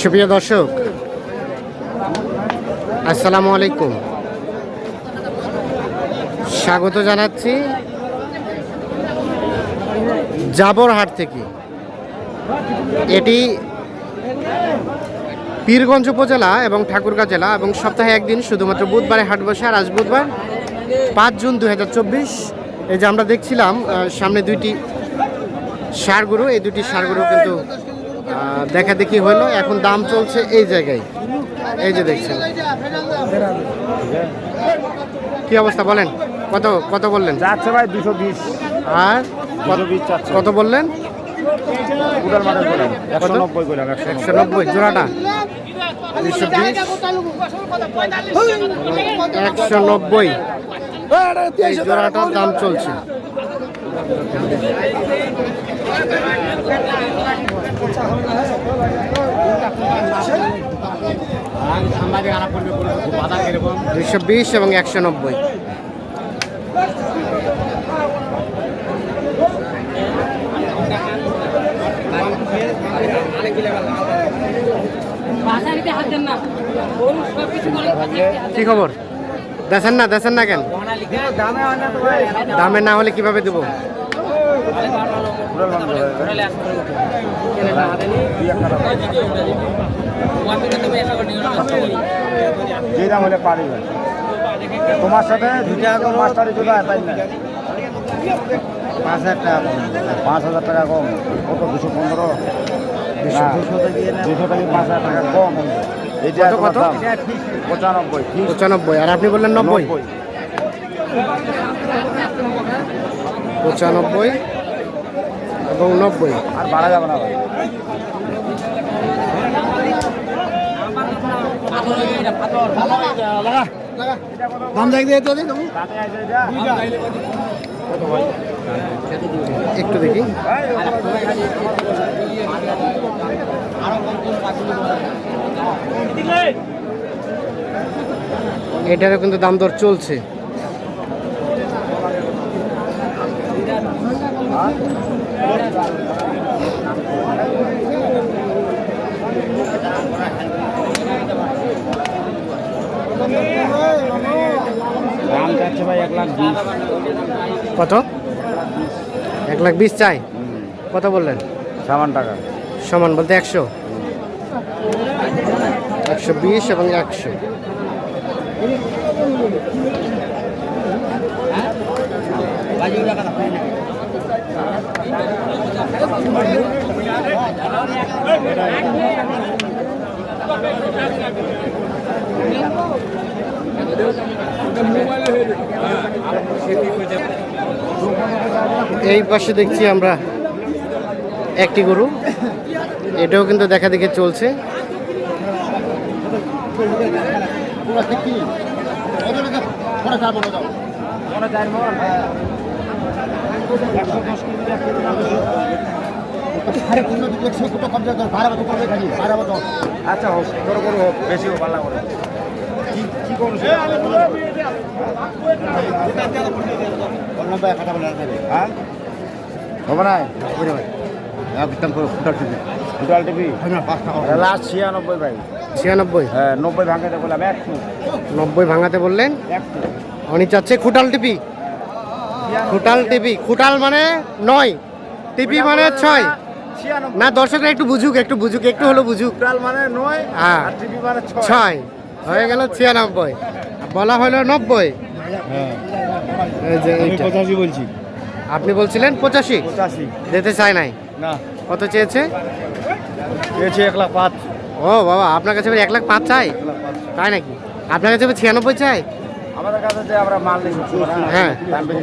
সুপ্রিয় দর্শক, আসসালামু আলাইকুম। স্বাগত জানাচ্ছি জাবরহাট থেকে। এটি পীরগঞ্জ উপজেলা এবং ঠাকুরগাঁ জেলা এবং সপ্তাহে একদিন শুধুমাত্র বুধবারে হাট বসে, আর আজ বুধবার পাঁচ জুন দু হাজার চব্বিশ। এই যে আমরা দেখছিলাম সামনে দুইটি সারগুরু এই দুটি সারগুরু কিন্তু দেখা দেখি হলো। এখন দাম চলছে এই জায়গায়। এই যে দেখছেন। কি অবস্থা বলেন? কত কত বললেন? যাচ্ছে ভাই দুশো বিশ। আর কত বললেন? একশো নব্বই জোড়াটা? দুশো বিশ। একশো নব্বই। এই জোড়াটার দাম চলছে। দুশো বিশ এবং একশো নব্বই। কি খবর? দেখেন না দেখেন না কেন? দামে না হলে কীভাবে দেবো? যে দাম হলে পারি তোমার সাথে দুটা মাস্টারি চলে পাঁচ হাজার টাকা পাঁচ হাজার টাকা কম কত? দুশো পনেরো? দুশো থেকে পাঁচ হাজার টাকা কম। এইটা কত, পঁচানব্বই। পঁচানব্বই আর আপনি বললেন নব্বই। পঁচানব্বই এবং নব্বই। আর বাড়া যাবে না দাম দেখ দিয়ে একটু দেখি। এটারও কিন্তু দাম দর চলছে। দাম চাচ্ছে ভাই এক লাখ বিশ কত? এক লাখ বিশ চাই। কত বললেন? সামান টাকা। সমান বলতে একশো। একশো বিশ এবং একশো। এই পাশে দেখছি আমরা একটি গরু। এটাও কিন্তু দেখা দেখে চলছে। আচ্ছা হোক তোর করো হোক বেশি হোক পাল্লা করে। কি কি করুন হ্যাঁ? হবে না? একদম পুরো ফুটার টিভি দুটাল টিভি লাস্ট ছিয়ানব্বই ভাই। ছিয়ানব্বই? হ্যাঁ নব্বই ভাঙাতে বললাম নব্বই ভাঙাতে বললেন? উনি চাচ্ছে খুটাল টিপি। খুটাল টিপি। খুটাল মানে নয় টিপি মানে ছয়। না দর্শকরা একটু বুঝুক একটু বুঝুক একটু হলো বুঝুক। মানে নয় হ্যাঁ। টিভি মানে ছয়। হয়ে গেল ছিয়ানব্বই। বলা হলো নব্বই। হ্যাঁ। পঁচাশি বলছি। আপনি বলছিলেন পঁচাশি? পঁচাশি। দিতে চাই নাই। না। কত চেয়েছে? পেয়েছি এক লাখ পাঁচ। ও বাবা আপনার কাছে এক লাখ পাঁচ চাই? তাই নাকি? আপনার কাছে ছিয়ানব্বই চাই? আমাদের কাছে যে আমরা মাল নিচ্ছি হ্যাঁ। দাম বেশি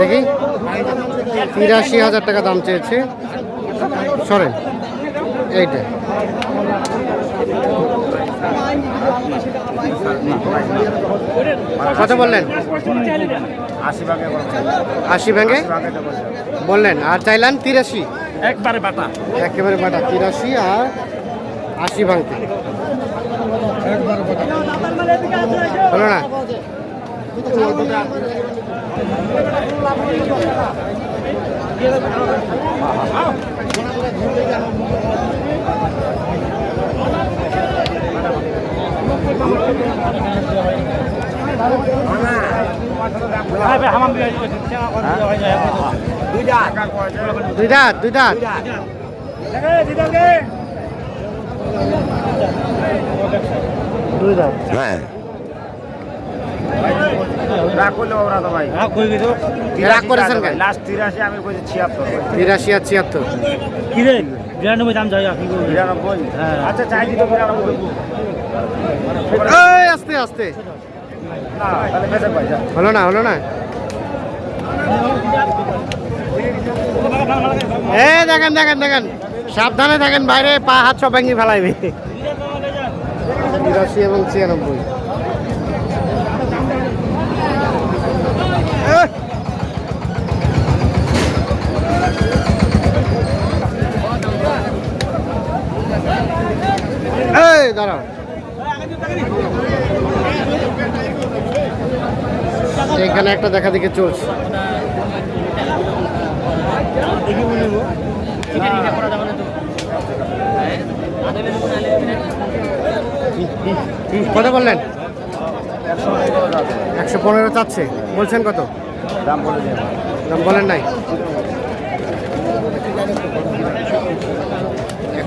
দেখি। তিরাশি হাজার টাকা দাম চেয়েছে। সরেন। এইটা। কত বললেন? আশি ভেঙে। বললেন। আর চাইলেন তিরাশি। একবারে বাটা। একেবারে বাটা। তিরাশি আর আশি ভাঙতে হলো না? দুই দাঁত দুই দাঁত দুই দাঁত রাগ করলে ওরা তো ভাই রাগ করেছেন কেন? লাস্ট তিরাশি আমি কইছি ছিয়াত্তর। তিরাশি আর ছিয়াত্তর। বিরানব্বই দাম বিরানব্বই? হ্যাঁ। আচ্ছা বিরানব্বই। এই, আস্তে আস্তে। হলো না হলো না। এ দেখেন দেখেন দেখেন। সাবধানে দেখেন বাইরে পা হাত সব ভেঙে ফেলাইবে। তিরাশি এবং ছিয়ানব্বই। দাঁড়াও। এখানে একটা দেখা দেখে চলছে। কত বললেন? একশো পনেরো চাচ্ছে। বলছেন কত? দাম বলেন নাই।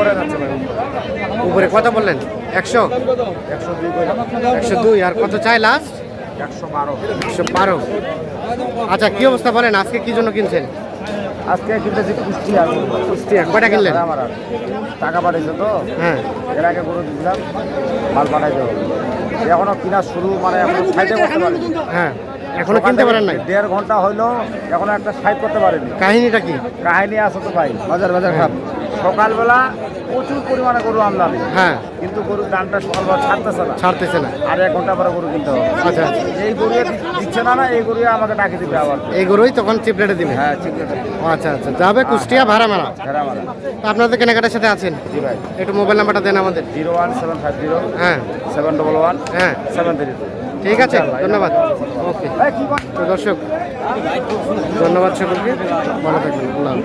করে যাচ্ছে উপরে কত বললেন? একশো? একশো দুই। একশো দুই আর কত চাই লাস্ট একশো বারো। একশো বারো। আচ্ছা কি অবস্থা বলেন? আজকে কি জন্য কিনছেন? আজকে কিনতেছি কুষ্টি আর কুষ্টিয়া। কয়টা কিনলেন? আমার। টাকা পাঠাইছে তো। হ্যাঁ। এর আগে গরু দিলাম মাল পাঠাইতে হবে এখনও কিনা শুরু মানে এখনও সাইডে করতে পারিনি হ্যাঁ এখনও কিনতে পারেন নাই? দেড় ঘণ্টা হইল এখনও একটা সাইড করতে পারিনি। কাহিনীটা কি? কাহিনী আছে তো ভাই বাজার বাজার খাপ সকালবেলা প্রচুর পরিমাণে গরু আমদানি। হ্যাঁ। কিন্তু গরুর দামটা সকালবেলা ছাড়তেছে না। ছাড়তেছে না। আর এক ঘণ্টা পরে গরু কিনতে হবে। আচ্ছা। এই গরু দিচ্ছে না না এই গরু আমাকে ডাকি দিবে আবার। এই গরুই তখন চিপলেটে দিবে? হ্যাঁ ও আচ্ছা আচ্ছা। যাবে কুষ্টিয়া ভাড়া মারা ঘেরা মারা তা আপনাদের কেনাকাটার সাথে আছেন? জি ভাই। একটু মোবাইল নাম্বারটা দেন আমাদের। Zero one seven five zero হ্যাঁ। সেভেন ডবল ওয়ান হ্যাঁ। সেভেন থ্রি ঠিক আছে ধন্যবাদ। ওকে। তো দর্শক ধন্যবাদ সকলকে। ভালো থাকবেন।